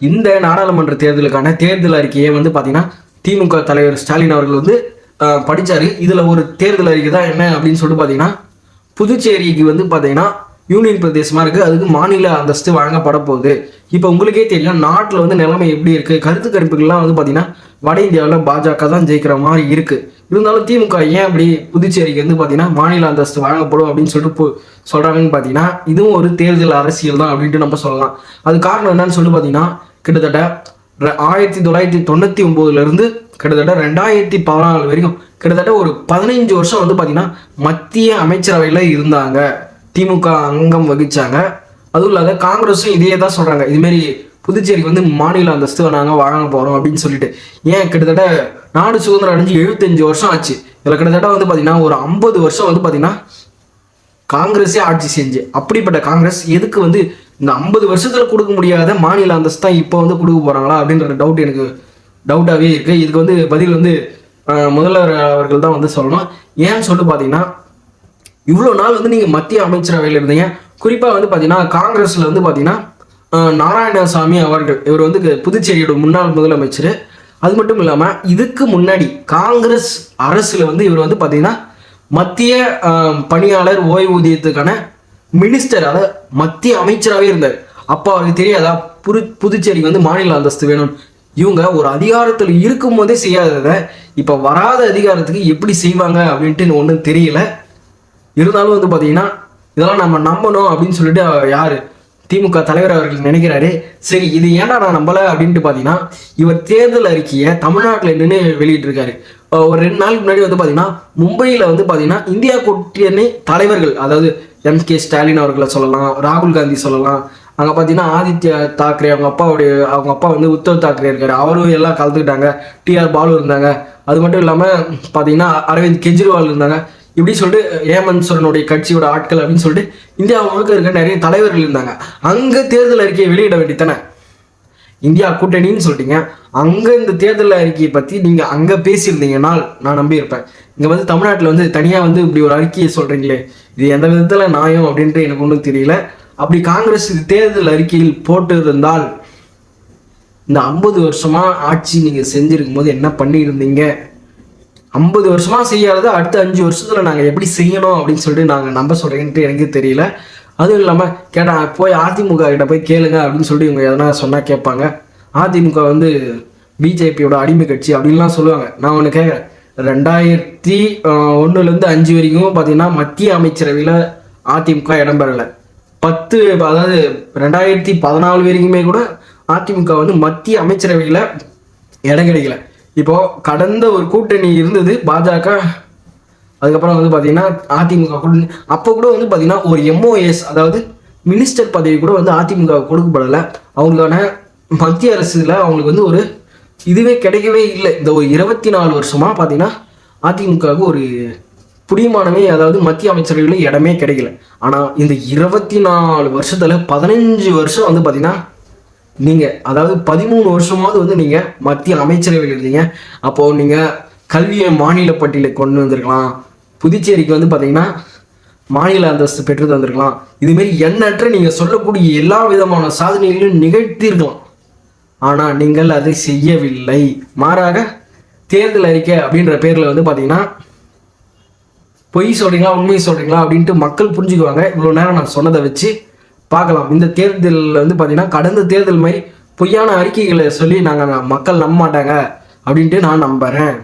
இந்த நாடாளுமன்ற தேர்தலுக்கான தேர்தல் அறிக்கையை வந்து பார்த்தீங்கன்னா திமுக தலைவர் ஸ்டாலின் அவர்கள் வந்து அஹ், இதில் ஒரு தேர்தல் அறிக்கை தான் என்ன அப்படின்னு சொல்லிட்டு பார்த்தீங்கன்னா புதுச்சேரிக்கு வந்து பார்த்தீங்கன்னா யூனியன் பிரதேசமாக இருக்குது அதுக்கு மாநில அந்தஸ்து வழங்கப்பட போகுது. இப்போ உங்களுக்கே தெரியும் நாட்டில் வந்து நிலைமை எப்படி இருக்குது கருத்து கருப்புகள்லாம் வந்து பார்த்தீங்கன்னா வட இந்தியாவில் பாஜக தான் ஜெயிக்கிற மாதிரி இருக்குது இருந்தாலும் திமுக ஏன் அப்படி புதுச்சேரிக்கு வந்து பார்த்தீங்கன்னா மாநில அந்தஸ்து வழங்கப்படும் அப்படின்னு சொல்லிட்டு போ- சொல்கிறாங்கன்னு பார்த்தீங்கன்னா இதுவும் ஒரு தேர்தல் அரசியல் தான் அப்படின்ட்டு நம்ம சொல்லலாம். அது காரணம் என்னன்னு சொல்லி பார்த்தீங்கன்னா கிட்டத்தட்ட ஆயிரத்தி தொள்ளாயிரத்தி தொண்ணூற்றி ஒம்போதுலேருந்து கிட்டத்தட்ட ரெண்டாயிரத்தி பதினாலு வரைக்கும் கிட்டத்தட்ட ஒரு பதினைஞ்சு வருஷம் வந்து பார்த்தீங்கன்னா மத்திய அமைச்சரவையில் இருந்தாங்க. திமுக அங்கம் வகிச்சாங்க. அதுவும் இல்லாத காங்கிரஸும் இதையே தான் சொல்கிறாங்க இதுமாரி புதுச்சேரிக்கு வந்து மாநில அந்தஸ்து நாங்கள் வாங்க போகிறோம் அப்படின்னு சொல்லிட்டு. ஏன் கிட்டத்தட்ட நாடு சுதந்திரம் அடைஞ்சு எழுபத்தஞ்சு வருஷம் ஆச்சு. இதில் கிட்டத்தட்ட வந்து பார்த்தீங்கன்னா ஒரு ஐம்பது வருஷம் வந்து பார்த்தீங்கன்னா காங்கிரஸே ஆட்சி செஞ்சு. அப்படிப்பட்ட காங்கிரஸ் எதுக்கு வந்து இந்த ஐம்பது வருஷத்தில் கொடுக்க முடியாத மாநில அந்தஸ்து தான் இப்போ வந்து கொடுக்க போகிறாங்களா அப்படின்ற டவுட் எனக்கு டவுட்டாகவே இருக்குது இதுக்கு வந்து பதில் வந்து முதல்வர் அவர்கள் தான் வந்து சொல்லணும். ஏன்னு சொல்லிட்டு பார்த்தீங்கன்னா இவ்வளோ நாள் வந்து நீங்கள் மத்திய அமைச்சரவையில் இருந்தீங்க. குறிப்பாக வந்து பார்த்தீங்கன்னா காங்கிரஸில் வந்து பார்த்தீங்கன்னா நாராயணசாமி அவர்கள் இவர் வந்து புதுச்சேரியோட முன்னாள் முதலமைச்சர். அது மட்டும் இல்லாமல் இதுக்கு முன்னாடி காங்கிரஸ் அரசில் வந்து இவர் வந்து பார்த்தீங்கன்னா மத்திய பணியாளர் ஓய்வூதியத்துக்கான மினிஸ்டர் அதாவது மத்திய அமைச்சராகவே இருந்தார். அப்போ அவருக்கு தெரியாதா? புது புதுச்சேரிக்கு வந்து மாநில அந்தஸ்து வேணும். இவங்க ஒரு அதிகாரத்தில் இருக்கும் போதே செய்யாததை இப்போ வராத அதிகாரத்துக்கு எப்படி செய்வாங்க அப்படின்ட்டு ஒன்றும் தெரியல. இருந்தாலும் வந்து பார்த்தீங்கன்னா இதெல்லாம் நம்ம நம்பணும் அப்படின்னு சொல்லிட்டு யார்? திமுக தலைவர் அவர்கள் நினைக்கிறாரு. சரி இது ஏன்டா நான் நம்பலை அப்படின்ட்டு பார்த்தீங்கன்னா இவர் தேர்தல் அறிக்கையை தமிழ்நாட்டில் நின்று வெளியிட்டிருக்காரு. ஒரு ரெண்டு நாளுக்கு முன்னாடி வந்து பார்த்தீங்கன்னா மும்பையில் வந்து பார்த்தீங்கன்னா இந்தியா கூட்டணி தலைவர்கள் அதாவது எம் கே ஸ்டாலின் அவர்களை சொல்லலாம் ராகுல் காந்தி சொல்லலாம் அங்கே பார்த்தீங்கன்னா ஆதித்யா தாக்கரே அவங்க அப்பாவுடைய அவங்க அப்பா வந்து உத்தவ் தாக்கரே இருக்காரு. அவரும் எல்லாம் கலந்துக்கிட்டாங்க. டிஆர் பாலு இருந்தாங்க. அது மட்டும் இல்லாமல் பார்த்தீங்கன்னா அரவிந்த் கெஜ்ரிவால் இருந்தாங்க. இப்படி சொல்லிட்டு ஹேமந்த் சோரனுடைய கட்சியோட ஆட்கள் அப்படின்னு சொல்லிட்டு இந்தியா முழுக்க இருக்க நிறைய தலைவர்கள் இருந்தாங்க. அங்கே தேர்தல் அறிக்கையை வெளியிட வேண்டித்தானே இந்தியா கூட்டணின்னு சொல்லிட்டீங்க. அங்கே இந்த தேர்தல் அறிக்கையை பற்றி நீங்கள் அங்கே பேசியிருந்தீங்கன்னா நான் நம்பியிருப்பேன். இங்கே வந்து தமிழ்நாட்டில் வந்து தனியாக வந்து இப்படி ஒரு அறிக்கையை சொல்கிறீங்களே இது எந்த விதத்தில் நியாயம் அப்படின்ட்டு எனக்கு ஒன்றும் தெரியல. அப்படி காங்கிரஸ் தேர்தல் அறிக்கையில் போட்டு இருந்தால் இந்த ஐம்பது வருஷமாக ஆட்சி நீங்கள் செஞ்சுருக்கும் போது என்ன பண்ணியிருந்தீங்க? ஐம்பது வருஷமா செய்யாததை அடுத்த அஞ்சு வருஷத்துல நாங்கள் எப்படி செய்யணும் அப்படின்னு சொல்லிட்டு நாங்கள் நம்ப சொல்கிறேன்ட்டு எனக்கு தெரியல. அதுவும் இல்லாமல் கேட்டா போய் அதிமுக கிட்ட போய் கேளுங்க அப்படின்னு சொல்லிட்டு இவங்க எதனா சொன்னால் கேட்பாங்க. அதிமுக வந்து பிஜேபியோட அடிமை கட்சி அப்படின்லாம் சொல்லுவாங்க. நான் ஒன்று கேட்குறேன் ரெண்டாயிரத்தி ஒன்றுலேருந்து அஞ்சு வரைக்கும் பார்த்தீங்கன்னா மத்திய அமைச்சரவையில் அதிமுக இடம் பெறலை. பத்து அதாவது ரெண்டாயிரத்தி பதினாலு வரைக்குமே கூட அதிமுக வந்து மத்திய அமைச்சரவையில் இடம் கிடைக்கல. இப்போ கடந்த ஒரு கூட்டணி இருந்தது பாஜக. அதுக்கப்புறம் வந்து பார்த்தீங்கன்னா அதிமுக கூட்டணி அப்போ கூட வந்து பார்த்தீங்கன்னா ஒரு எம்ஓஎஸ் அதாவது மினிஸ்டர் பதவி கூட வந்து அதிமுக கொடுக்கப்படலை. அவங்களுக்கான மத்திய அரசுல அவங்களுக்கு வந்து ஒரு இதுவே கிடைக்கவே இல்லை. இந்த ஒரு இருபத்தி நாலு வருஷமா பார்த்தீங்கன்னா அதிமுகவுக்கு ஒரு புடிமானமே அதாவது மத்திய அமைச்சரவையில் இடமே கிடைக்கல. ஆனால் இந்த இருபத்தி நாலு வருஷத்தில் பதினஞ்சு வருஷம் வந்து பார்த்தீங்கன்னா நீங்கள் அதாவது பதிமூணு வருஷமாவது வந்து நீங்கள் மத்திய அமைச்சரவையில் இருந்தீங்க. அப்போது நீங்கள் கல்வியை மாநில பட்டியலை கொண்டு வந்திருக்கலாம். புதுச்சேரிக்கு வந்து பார்த்தீங்கன்னா மாநில அந்தஸ்து பெற்று தந்திருக்கலாம். இதுமாரி எண்ணற்ற நீங்கள் சொல்லக்கூடிய எல்லா விதமான சாதனைகளையும் நிகழ்த்தியிருக்கலாம். ஆனால் நீங்கள் அதை செய்யவில்லை. மாறாக தேர்தல் அறிக்கை அப்படின்ற பேரில் வந்து பார்த்தீங்கன்னா பொய் சொல்கிறீங்களா உண்மை சொல்கிறீங்களா அப்படின்ட்டு மக்கள் புரிஞ்சுக்குவாங்க. இவ்வளோ நேரம் நான் சொன்னதை வச்சு பார்க்கலாம். இந்த தேர்தலில் வந்து பார்த்தீங்கன்னா கடந்த தேர்தல் மாதிரி பொய்யான அறிக்கைகளை சொல்லி நாங்கள் மக்கள் நம்ப மாட்டாங்க அப்படின்ட்டு நான் நம்புகிறேன்